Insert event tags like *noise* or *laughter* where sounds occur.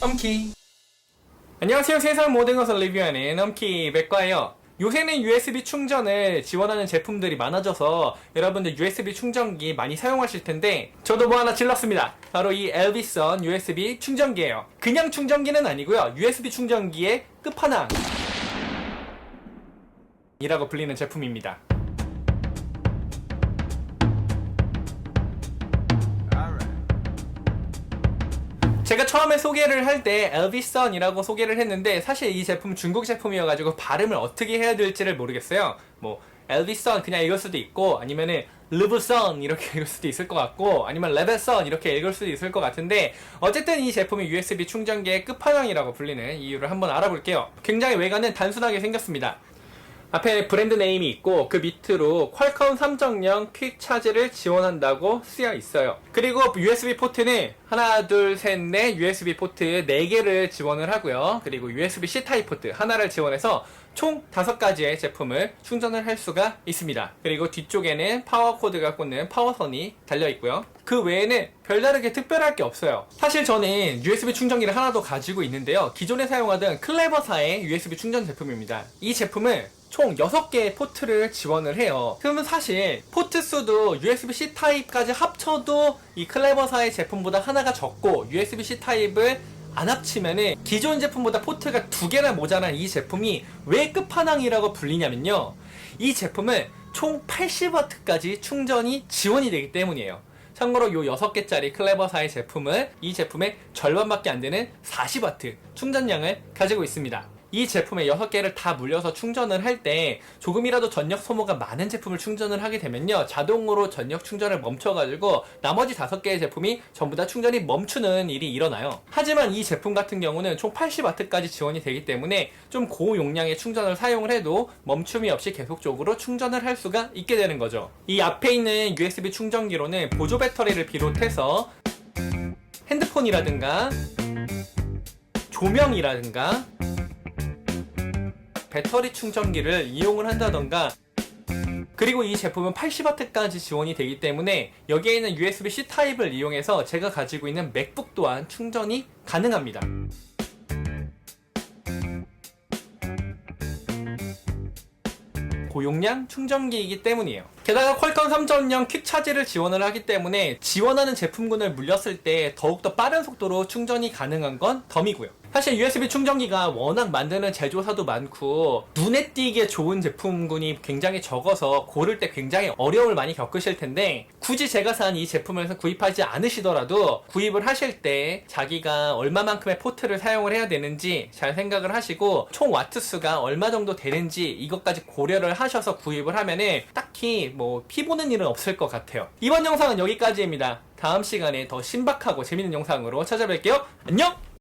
엄키. 안녕하세요. 세상 모든 것을 리뷰하는 엄키 백과예요. 요새는 USB 충전을 지원하는 제품들이 많아져서 여러분들 USB 충전기 많이 사용하실 텐데 저도 뭐 하나 질렀습니다. 바로 이 엘비선 USB 충전기예요. 그냥 충전기는 아니고요. USB 충전기의 끝판왕 이라고 불리는 제품입니다 제가 처음에 소개를 할 때 엘비선이라고 소개를 했는데 사실 이 제품 중국 제품이어가지고 발음을 어떻게 해야 될지를 모르겠어요. 뭐 엘비선 그냥 읽을 수도 있고 아니면은 르브선 이렇게 *laughs* 읽을 수도 있을 것 같고 아니면 레벨선 이렇게 읽을 수도 있을 것 같은데 어쨌든 이 제품이 USB 충전기의 끝판왕이라고 불리는 이유를 한번 알아볼게요. 굉장히 외관은 단순하게 생겼습니다. 앞에 브랜드 네임이 있고 그 밑으로 퀄컴 3.0 퀵 차지를 지원한다고 쓰여 있어요. 그리고 USB 포트는 하나, 둘, 셋, 넷 USB 포트 4개를 지원을 하고요. 그리고 USB-C 타입 포트 하나를 지원해서 총 5가지의 제품을 충전을 할 수가 있습니다. 그리고 뒤쪽에는 파워 코드가 꽂는 파워선이 달려 있고요. 그 외에는 별다르게 특별할 게 없어요. 사실 저는 USB 충전기를 하나 더 가지고 있는데요. 기존에 사용하던 클레버사의 USB 충전 제품입니다. 이 제품은 총 6개의 포트를 지원을 해요. 그러면 사실 포트 수도 USB-C 타입까지 합쳐도 이 클레버사의 제품보다 하나가 적고 USB-C 타입을 안 합치면은 기존 제품보다 포트가 두 개나 모자란 이 제품이 왜 끝판왕이라고 불리냐면요. 이 제품은 총 80W까지 충전이 지원이 되기 때문이에요. 참고로 요 6개짜리 클레버사의 제품은 이 제품의 절반밖에 안 되는 40W 충전량을 가지고 있습니다. 이 제품에 6개를 다 물려서 충전을 할 때 조금이라도 전력 소모가 많은 제품을 충전을 하게 되면요. 자동으로 전력 충전을 멈춰가지고 나머지 5개의 제품이 전부 다 충전이 멈추는 일이 일어나요. 하지만 이 제품 같은 경우는 총 80W까지 지원이 되기 때문에 좀 고용량의 충전을 사용을 해도 멈춤이 없이 계속적으로 충전을 할 수가 있게 되는 거죠. 이 앞에 있는 USB 충전기로는 보조 배터리를 비롯해서 핸드폰이라든가 조명이라든가 배터리 충전기를 이용을 한다던가 그리고 이 제품은 80W까지 지원이 되기 때문에 여기에 있는 USB-C 타입을 이용해서 제가 가지고 있는 맥북 또한 충전이 가능합니다. 고용량 충전기이기 때문이에요. 게다가 퀄컴 3.0 퀵 차지를 지원을 하기 때문에 지원하는 제품군을 물렸을 때 더욱더 빠른 속도로 충전이 가능한 건 덤이고요. 사실 USB 충전기가 워낙 만드는 제조사도 많고 눈에 띄게 좋은 제품군이 굉장히 적어서 고를 때 굉장히 어려움을 많이 겪으실 텐데 굳이 제가 산 이 제품을 구입하지 않으시더라도 구입을 하실 때 자기가 얼마만큼의 포트를 사용을 해야 되는지 잘 생각을 하시고 총 와트 수가 얼마 정도 되는지 이것까지 고려를 하셔서 구입을 하면은 딱히 뭐 피보는 일은 없을 것 같아요. 이번 영상은 여기까지입니다. 다음 시간에 더 신박하고 재밌는 영상으로 찾아뵐게요. 안녕!